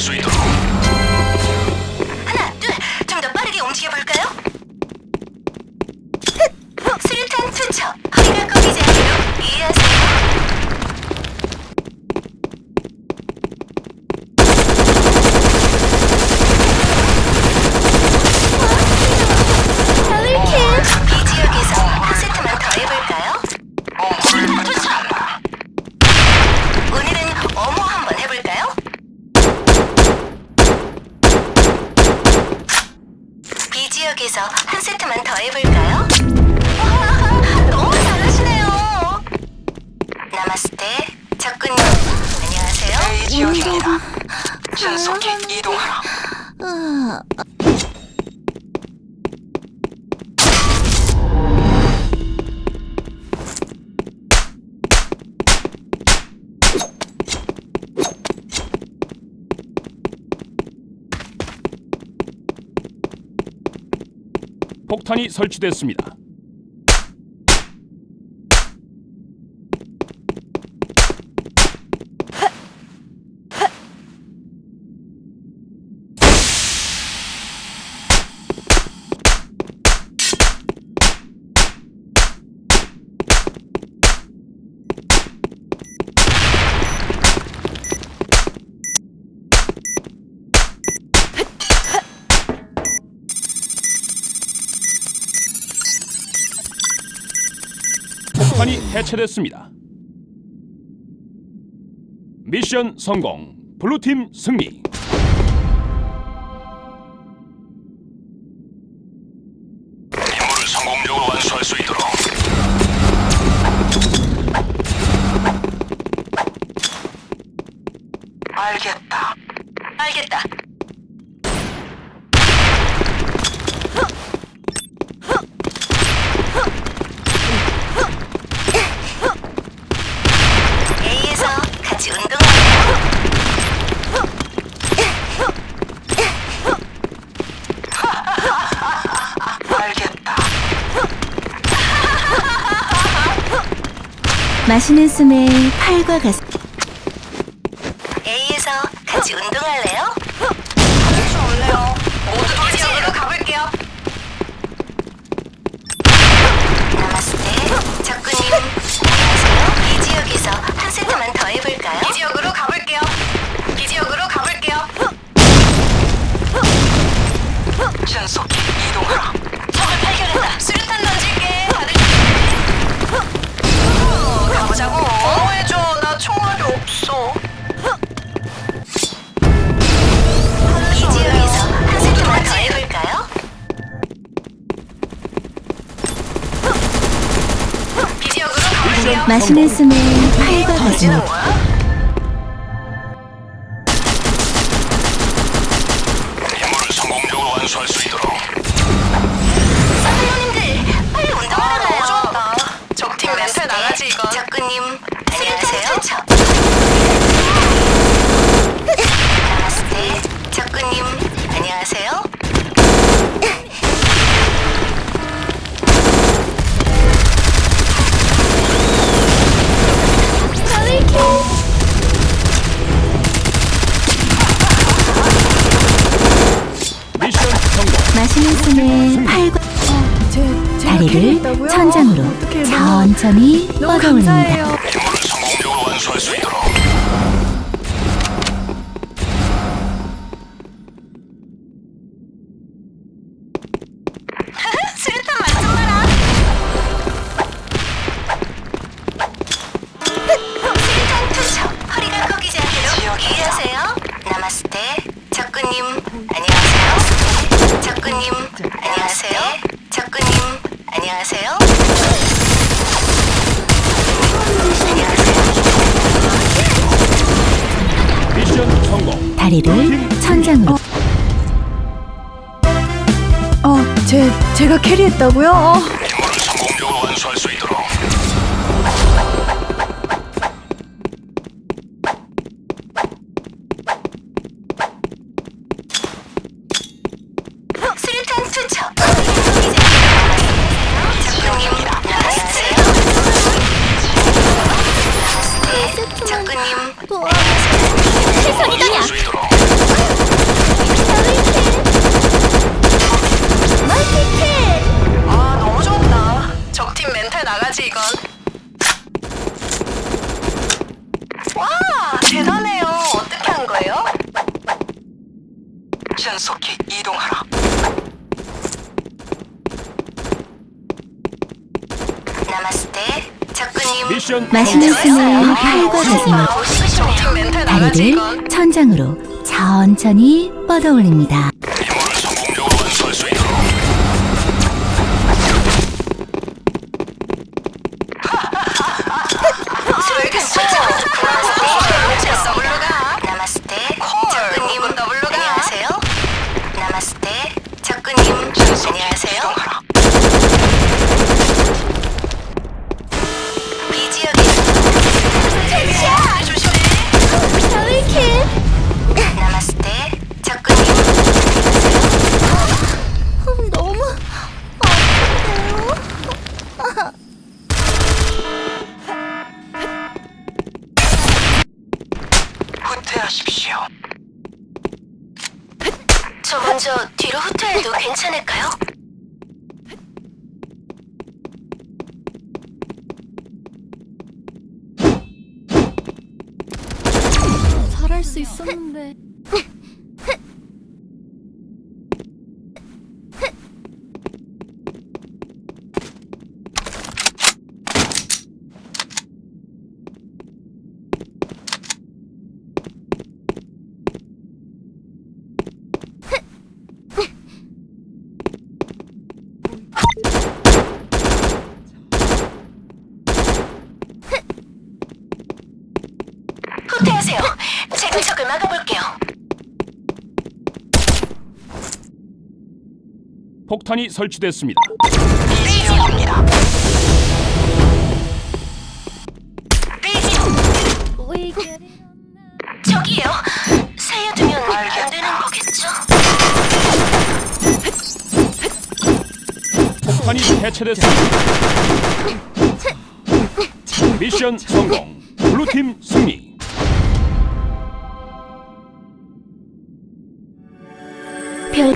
완수할 수 있도 이 지역에서 한 세트만 더 해볼까요? 와, 너무 잘하시네요. 나마스테, 적군님. 안녕하세요. A 지역입니다. 신속히 이동하라. 폭탄이 설치됐습니다. 폭탄이 해체됐습니다. 미션 성공. 블루팀 승리. 임무를 성공적으로 완수할 수 있도록 알겠다. 알겠다. A에서 같이 운동할래요? 알겠다. 마시는 숨에 팔과 가슴 A에서 같이 운동할래요? 할수 없네요. 모두 지역으로 가볼게요. 나마스테, 적군님. 안녕하세요. 이 지역에서 한 세트만 더 해볼까요? 이 지역으로 가볼게요. 이 지역으로 가볼게요. 신속히 이동하라. 마시는 숨에 가슴 던지 마시는 숨에 팔과 다리를 천장으로 천천히 뻗어올립니다. 임무를 성공적으로 완수할 수 있도록 다리를 천장으로 어, 제 제가 캐리했다고요? 어, 어떡하지 이건? 와 대단해요. 어떻게 한 거예요? 신속히 이동하라. 나마스테 적군님. 맛있는 스물 팔과 가슴, 다리를 천장으로 천천히 뻗어 올립니다. 수 있었는데. 후퇴하세요. 제가 적을 막아볼게요. 폭탄이 설치됐습니다. 이 지역입니다. 베이지 저기요. 살려두면 안 되는 거겠죠? 폭탄이 해체됐습니다. 미션 성공. 블루팀 승리. 별.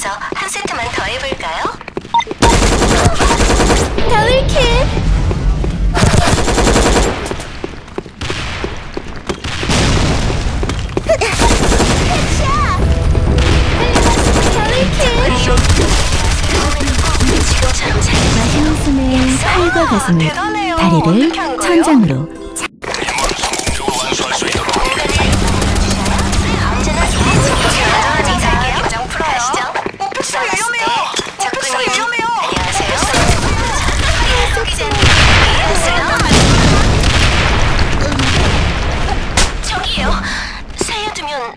이동해볼까요? 한 세트만 더 해볼까요? 잘 맛있는 스멜 팔과 대단해요. 다리를? 천장으로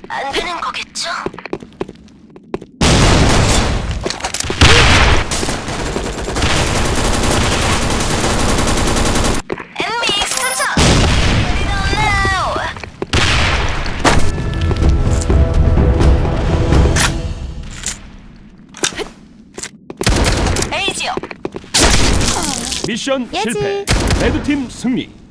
안 되는 거겠죠? 미션 예지. 실패. 레드팀 승리.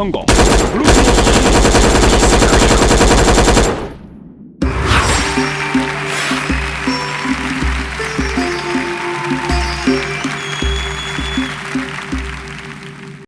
성공. 블루팀.